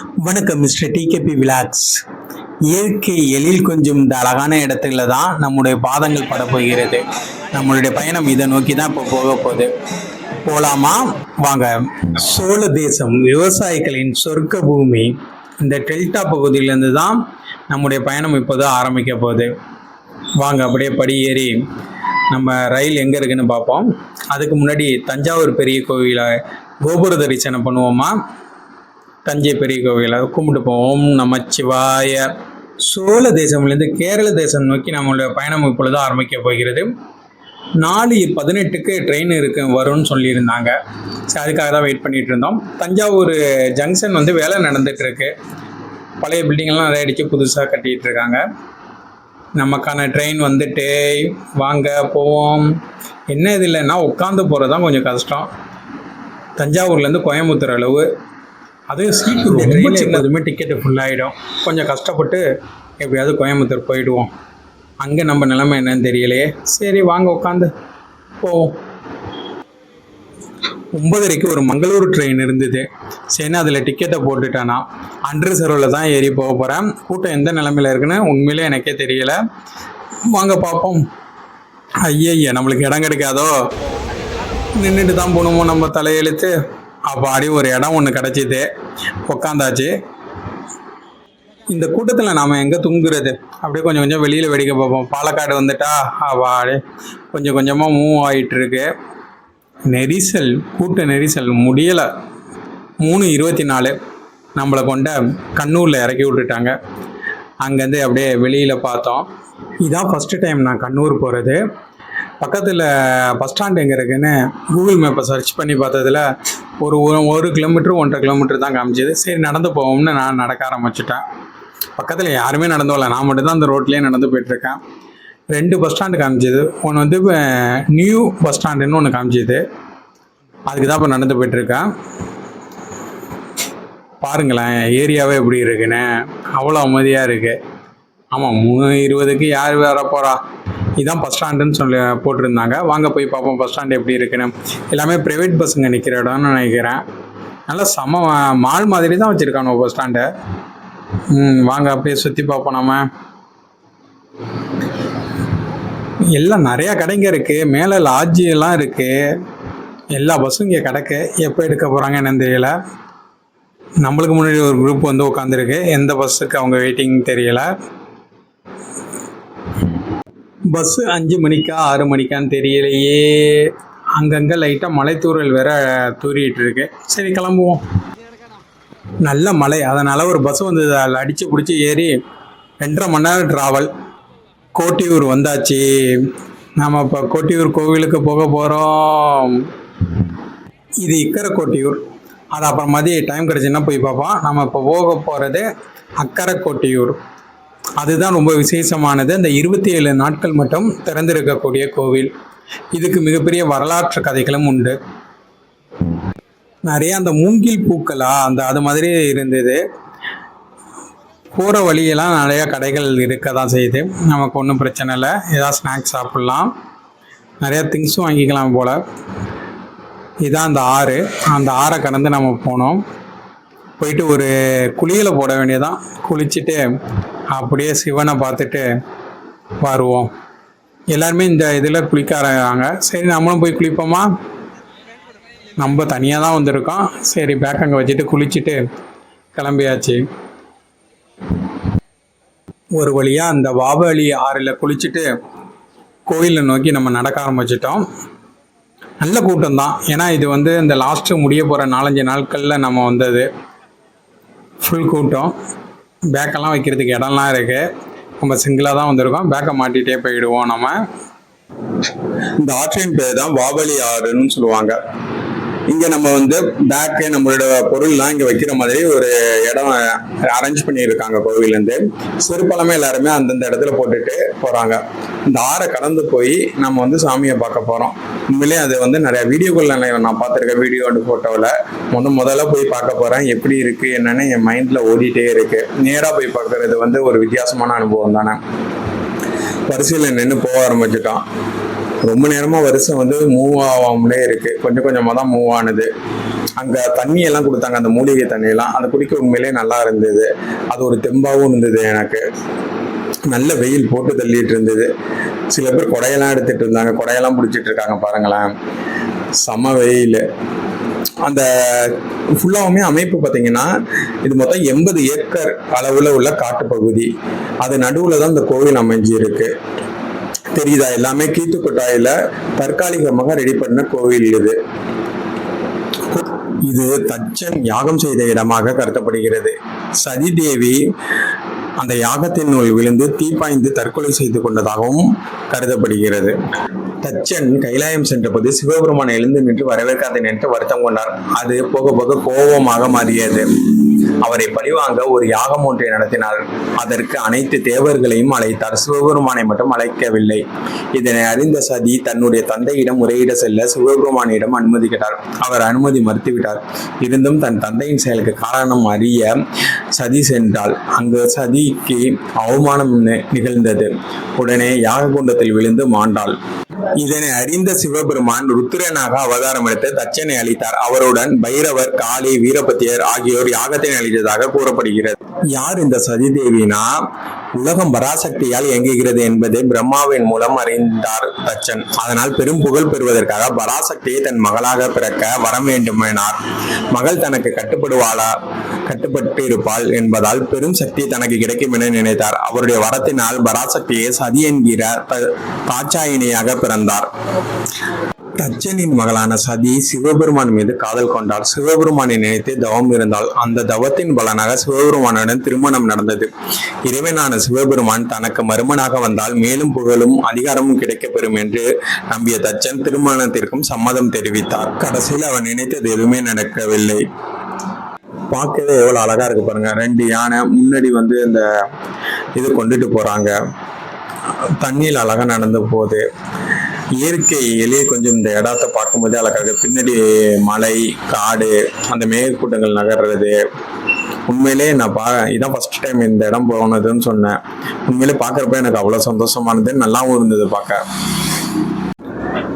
வணக்கம் mister DKP vlogs இயற்கை எழில் கொஞ்சம் இந்த அழகான இடத்துல தான் நம்முடைய பாதங்கள் பட போகிறது நம்மளுடைய பயணம் இதை நோக்கி தான் இப்போ போக போகுது. போலாமா? வாங்க. சோழ தேசம் விவசாயிகளின் சொர்க்க பூமி இந்த டெல்டா பகுதியிலேருந்து தான் நம்முடைய பயணம் இப்போது ஆரம்பிக்க போகுது. வாங்க அப்படியே படி ஏறி நம்ம ரயில் எங்கே இருக்குன்னு பார்ப்போம். அதுக்கு முன்னாடி தஞ்சாவூர் பெரிய கோவிலை கோபுர தரிசனம் பண்ணுவோமா? தஞ்சை பெரிய கோவிலை கும்பிட்டு போவோம். நமச்சிவாய சோழ தேசம்லேருந்து கேரள தேசம் நோக்கி நம்மளுடைய பயணம் இப்பொழுது ஆரம்பிக்க போகிறது. நாலு பதினெட்டுக்கு ட்ரெயின் இருக்கு வரும்னு சொல்லியிருந்தாங்க. சரி அதுக்காக தான் வெயிட் பண்ணிட்டு இருந்தோம். தஞ்சாவூர் ஜங்ஷன் வந்து வேலை நடந்துட்டு இருக்கு பழைய பில்டிங்லாம் நிறைய அடிச்சு புதுசாக கட்டிட்டு இருக்காங்க. நமக்கான ட்ரெயின் வந்துட்டு வாங்க போவோம். என்ன இது இல்லைன்னா உட்காந்து போகிறது தான் கொஞ்சம் கஷ்டம். தஞ்சாவூர்லேருந்து கோயம்புத்தூர் அளவு. அது சீட்டு ரொம்ப சின்னதுமே டிக்கெட்டு ஃபுல்லாகிடும் கொஞ்சம் கஷ்டப்பட்டு எப்படியாவது கோயம்புத்தூர் போயிடுவோம். அங்கே நம்ம நிலைமை என்னன்னு தெரியலையே. சரி வாங்க உட்காந்து போவோம். ஒன்பதரைக்கு ஒரு மங்களூர் ட்ரெயின் இருந்தது. சரி அதில் டிக்கெட்டை போட்டுட்டேனா. அன்று சர்வில் தான் ஏறி போக போகிறேன் கூட்டம் எந்த நிலமையில இருக்குன்னு உண்மையிலே எனக்கே தெரியல. வாங்க பார்ப்போம் ஐயய்ய நம்மளுக்கு இடம் கிடைக்காதோ? நின்றுட்டு தான் போகணுமோ நம்ம தலையெழுத்து? அப்பாடி ஒரு இடம் ஒன்று கிடச்சிது. உக்காந்தாச்சு. இந்த கூட்டத்தில் நாம் எங்கே தூங்குறது? அப்படியே கொஞ்சம் கொஞ்சம் வெளியில் வெடிக்க பார்ப்போம். பாலக்காடு வந்துட்டா? அப்பாடி கொஞ்சம் கொஞ்சமாக மூவ் ஆகிட்டு இருக்கு நெரிசல் கூட்ட நெரிசல் முடியலை. மூணு இருபத்தி நாலு. நம்மளை கொண்ட கண்ணூரில் இறக்கி விட்டுட்டாங்க. அங்கேருந்து அப்படியே வெளியில் பார்த்தோம். இதான் ஃபஸ்ட்டு டைம் நான் கண்ணூர் போகிறது பக்கத்தில் பஸ் ஸ்டாண்ட் எங்கே இருக்குன்னு கூகுள் மேப்பை சர்ச் பண்ணி பார்த்ததுல ஒரு ஒரு- கிலோமீட்டர் ஒன்றரை கிலோமீட்டர் தான் காமிச்சது. சரி நடந்து போவோம்னு நான் நடக்க ஆரம்பிச்சிட்டேன். பக்கத்தில் யாருமே நடந்து வரல. நான் மட்டும்தான் அந்த ரோட்லேயே நடந்து போயிட்டுருக்கேன். ரெண்டு பஸ் ஸ்டாண்டு காமிச்சது. ஒன்று வந்து இப்போ நியூ பஸ் ஸ்டாண்டுன்னு ஒன்று காமிச்சது. அதுக்கு தான் இப்போ நடந்து போயிட்டுருக்கேன். பாருங்களேன் ஏரியாவே எப்படி இருக்குன்னு. அவ்வளோ அமைதியாக இருக்குது ஆமாம் மூணு இருபதுக்கு யார் வர போகிறா இதுதான் பஸ் ஸ்டாண்டுன்னு சொல்லி போட்டிருந்தாங்க. வாங்க போய் பார்ப்போம் பஸ் ஸ்டாண்டு எப்படி இருக்குன்னு. எல்லாமே ப்ரைவேட் பஸ்ஸுங்க நிற்கிற இடம்னு நினைக்கிறேன். நல்லா செம மால் மாதிரி தான் வச்சுருக்கானோ பஸ் ஸ்டாண்டை வாங்க அப்படியே சுற்றி பார்ப்போம் நம்ம எல்லாம் நிறையா கடைங்க இருக்குது மேலே லாட்ஜி எல்லாம் இருக்குது எல்லா பஸ்ஸும் இங்கே கிடக்கு. எப்போ எடுக்க போகிறாங்க என்னன்னு தெரியல. நம்மளுக்கு முன்னாடி ஒரு குரூப் வந்து உட்காந்துருக்கு எந்த பஸ்ஸுக்கு அவங்க வெயிட்டிங் தெரியலை. பஸ்ஸு அஞ்சு மணிக்கா ஆறு மணிக்கான்னு தெரியலையே. அங்கங்கே லைட்டாக மலைத்தூரல் வேற தூறிட்டு இருக்கு. சரி கிளம்புவோம். நல்ல மலை. அதனால் ஒரு பஸ் வந்து அதில் அடித்து பிடிச்சி ஏறி ரெண்டரை மணி நேரம் ட்ராவல் கோட்டியூர் வந்தாச்சு. நாம் இப்போ கோட்டியூர் கோவிலுக்கு போக போகிறோம் இது இக்கரை கோட்டியூர். அது அப்புறம் மதியம் டைம் கிடச்சுன்னா போய் பார்ப்போம். நம்ம இப்போ போக போகிறது அக்கரை கோட்டியூர். அதுதான் ரொம்ப விசேஷமானது. அந்த இருபத்தி ஏழு நாட்கள் மட்டும் திறந்திருக்கக்கூடிய கோவில். இதுக்கு மிகப்பெரிய வரலாற்று கதைகளும் உண்டு. நிறைய அந்த மூங்கில் பூக்களா அந்த அது மாதிரி இருந்தது. போகிற வழியெல்லாம் நிறையா கடைகள் இருக்க தான் செய்யுது. நமக்கு ஒன்றும் பிரச்சனை இல்லை. ஏதாவது ஸ்நாக்ஸ் சாப்பிட்லாம். நிறையா திங்ஸும் வாங்கிக்கலாம் போல். இதான் அந்த ஆறு. அந்த ஆறை கடந்து நம்ம போனோம். போயிட்டு ஒரு குளியில் போட வேண்டியதான் குளிச்சுட்டு அப்படியே சிவனை பார்த்துட்டு வருவோம். எல்லாருமே இந்த இதில் குளிக்க ஆரம்பிக்கிறாங்க சரி நம்மளும் போய் குளிப்போமா? நம்ம தனியாக தான் வந்திருக்கோம். சரி பேக் அங்கே வச்சுட்டு குளிச்சுட்டு கிளம்பியாச்சு. ஒரு வழியாக அந்த வாவலி ஆறில் குளிச்சுட்டு கோயிலை நோக்கி நம்ம நடக்க ஆரம்பிச்சிட்டோம். நல்ல கூட்டம் தான். ஏன்னா இது வந்து இந்த லாஸ்ட்டு முடிய போகிற நாலஞ்சு நாட்களில் நம்ம வந்தது. ஃபுல் கூட்டம். பேக்கெல்லாம் வைக்கிறதுக்கு இடம்லாம் இருக்குது நம்ம சிங்கிளாக தான் வந்திருக்கோம். பேக்கை மாட்டிகிட்டே போயிடுவோம் நம்ம. இந்த ஆற்றின் பேர் தான் வாவலி ஆறுன்னு சொல்லுவாங்க. இங்க நம்ம வந்து பேக்கு நம்மளோட பொருள்லாம் இங்க வைக்கிற மாதிரி ஒரு இடம் அரேஞ்ச் பண்ணியிருக்காங்க கோவிலேருந்து செருப்பெல்லாமே எல்லாருமே அந்தந்த இடத்துல போட்டுட்டு போறாங்க. இந்த ஆறை கடந்து போய் நம்ம வந்து சாமியை பார்க்க போறோம். உண்மையிலே அது வந்து நிறைய வீடியோக்கள் நான் பார்த்துருக்கேன் வீடியோ அண்ட் ஃபோட்டோவில் முத முதல்ல போய் பார்க்க போறேன் எப்படி இருக்கு என்னன்னு என் மைண்ட்ல ஓடிட்டே இருக்கு. நேராக போய் பார்க்கறது வந்து ஒரு வித்தியாசமான அனுபவம் தானே. வரிசையில் நின்று போக ஆரம்பிச்சிட்டான். ரொம்ப நேரமாக வருஷம் வந்து மூவ் ஆகாமலே இருக்கு. கொஞ்சம் கொஞ்சமாக தான் மூவ் ஆனது. அங்கே தண்ணி எல்லாம் கொடுத்தாங்க அந்த மூலிகை தண்ணியெல்லாம். அதை குடிக்க உண்மையிலேயே நல்லா இருந்தது. அது ஒரு தெம்பாகவும் இருந்தது எனக்கு. நல்ல வெயில் போட்டு தள்ளிட்டு இருந்தது. சில பேர் கொடையெல்லாம் எடுத்துட்டு இருந்தாங்க. கொடையெல்லாம் பிடிச்சிட்டு இருக்காங்க பாருங்களேன். செம வெயில். அந்த ஃபுல்லாவுமே அமைப்பு பார்த்தீங்கன்னா இது மொத்தம் எண்பது ஏக்கர் அளவில் உள்ள காட்டுப்பகுதி. அது நடுவில் தான் இந்த கோவில் அமைஞ்சிருக்கு. தெரியுதா? எல்லாமே கீத்துக்கொட்டாயில தற்காலிகமாக ரெடி பண்ண கோவில் இது. இது தச்சன் யாகம் செய்த இடமாக கருதப்படுகிறது. சதி தேவி அந்த யாகத்தினுள் விழுந்து தீப்பாய்ந்து தற்கொலை செய்து கொண்டதாகவும் கருதப்படுகிறது. தச்சன் கைலாயம் சென்றபோது சிவபெருமான் எழுந்து நின்று வரவேற்காத நின்று வருத்தம் கொண்டார். அது போக போக கோபமாக மாறியது. அவரை பழிவாங்க ஒரு யாகம் ஒன்றை நடத்தினார். அதற்கு அனைத்து தேவர்களையும் அழைத்தார். சிவபெருமானை மட்டும் அழைக்கவில்லை. இதனை அறிந்த சதி தன்னுடைய தந்தையிடம் முறையிட செல்ல சிவபெருமானிடம் அனுமதி கேட்டார் அவர் அனுமதி மறுத்துவிட்டார். இருந்தும் தன் தந்தையின் செயலுக்கு காரணம் அறிய சதி சென்றாள் அங்கு சதிக்கு அவமானம் நிகழ்ந்தது. உடனே யாக குண்டத்தில் விழுந்து மாண்டாள். இதனை அறிந்த சிவபெருமான் ருத்ரனாக அவதாரம் எடுத்து தச்சனை அளித்தார். அவருடன் பைரவர் காளி வீரபத்தியர் ஆகியோர் யாகத்தை அளித்ததாக கூறப்படுகிறது. யார் இந்த சதிதேவினா உலகம் பராசக்தியால் இயங்குகிறது என்பதை பிரம்மாவின் மூலம் அறிந்தார் தச்சன். அதனால் பெரும் புகழ் பெறுவதற்காக பராசக்தியை தன் மகளாக பிறக்க வர வேண்டுமெனார். மகள் தனக்கு கட்டுப்படுவாளா கட்டுப்பட்டு இருப்பாள் என்பதால் பெரும் சக்தி தனக்கு கிடைக்கும் என நினைத்தார். அவருடைய வரத்தினால் பராசக்தியை சதி என்கிற த- தாட்சாயினியாக பிறந்தார். தச்சனின் மகளான சதி சிவபெருமான் மீது காதல் கொண்டாள் சிவபெருமானை நினைத்து தவம் இருந்தாள் அந்த தவத்தின் பலனாக சிவபெருமானுடன் திருமணம் நடந்தது. இறைவனான சிவபெருமான் தனக்கு மருமனாக வந்தால் மேலும் புகழும் அதிகாரமும் கிடைக்கப்பெறும் என்று நம்பிய தச்சன் திருமணத்திற்கும் சம்மதம் தெரிவித்தார். கடைசியில் அவன் நினைத்தது எதுவுமே நடக்கவில்லை. பார்க்கவே எவ்வளோ அழகா இருக்கு பாருங்க. ரெண்டு யானை முன்னாடி வந்து இந்த இது கொண்டுட்டு போறாங்க. தண்ணியில் அழகா நடந்து போகுது. இயற்கை எளிய கொஞ்சம் இந்த இடத்த பார்க்கும்போதே அழகாக பின்னாடி மலை காடு அந்த மேற்கூட்டங்கள் நகர்றது. உண்மையிலே நான் பா இதான் ஃபர்ஸ்ட் டைம் இந்த இடம் போனதுன்னு சொன்னேன். உண்மையிலே பார்க்குறப்ப எனக்கு அவ்வளோ சந்தோஷமானது நல்லாவும் இருந்தது பார்க்க.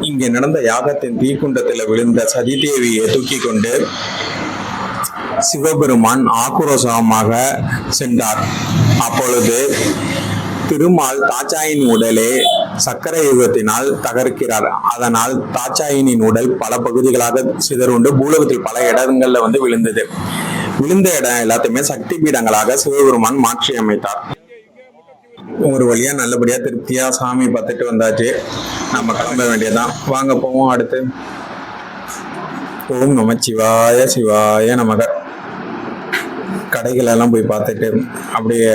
இங்கே நடந்த யாகத்தின் தீக்குண்டத்தில் விழுந்த சதிதேவியை தூக்கி கொண்டு சிவபெருமான் ஆக்ரோஷமாக சென்றார். அப்பொழுது திருமால் தாச்சாயின் உடலே சக்கர யுகத்தினால் தகர்க்கிறார். அதனால் தாச்சாயினின் உடல் பல பகுதிகளாக சிதறுண்டு பூலகத்தில் பல இடங்கள்ல வந்து விழுந்தது. விழுந்த இடம் எல்லாத்தையுமே சக்தி பீடங்களாக சிவபெருமான் மாற்றி அமைத்தார். ஒரு வழியா நல்லபடியா திருப்தியா சாமி பார்த்துட்டு வந்தாச்சு. நம்ம கிளம்ப வேண்டியதுதான். வாங்க போவோம் அடுத்து. ஓம் நம சிவாய சிவாய நமக. கடைகள் எல்லாம் போய் பார்த்துட்டு அப்படியே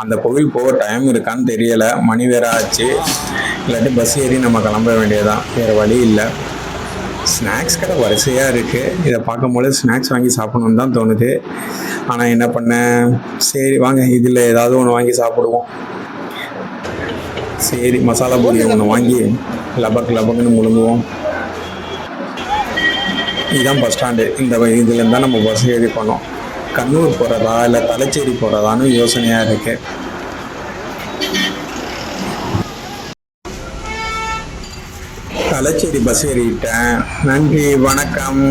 அந்த கோவில் போக டைம் இருக்கான்னு தெரியலை. மணி வேற ஆச்சு. இல்லாட்டி பஸ் ஏறி நம்ம கிளம்ப வேண்டியதான் வேறு வழி இல்லை. ஸ்நாக்ஸ் கடை வரிசையாக இருக்குது இதை பார்க்கும்போது ஸ்நாக்ஸ் வாங்கி சாப்பிடணும்னு தான் தோணுது. ஆனால் என்ன பண்ண? சரி வாங்க. இதில் ஏதாவது ஒன்று வாங்கி சாப்பிடுவோம். சரி மசாலா பூரி ஒன்று வாங்கி லபக் லபக்குன்னு முழுங்குவோம். இதுதான் பஸ் ஸ்டாண்டு இந்த இதுலேருந்து தான் நம்ம பஸ் ஏறி பண்ணோம் கண்ணூர் போகிறதா இல்லை தலைச்சேரி போகிறதான்னு யோசனையாக இருக்கு. தலைச்சேரி பஸ் ஏறிட்டேன். நன்றி வணக்கம்.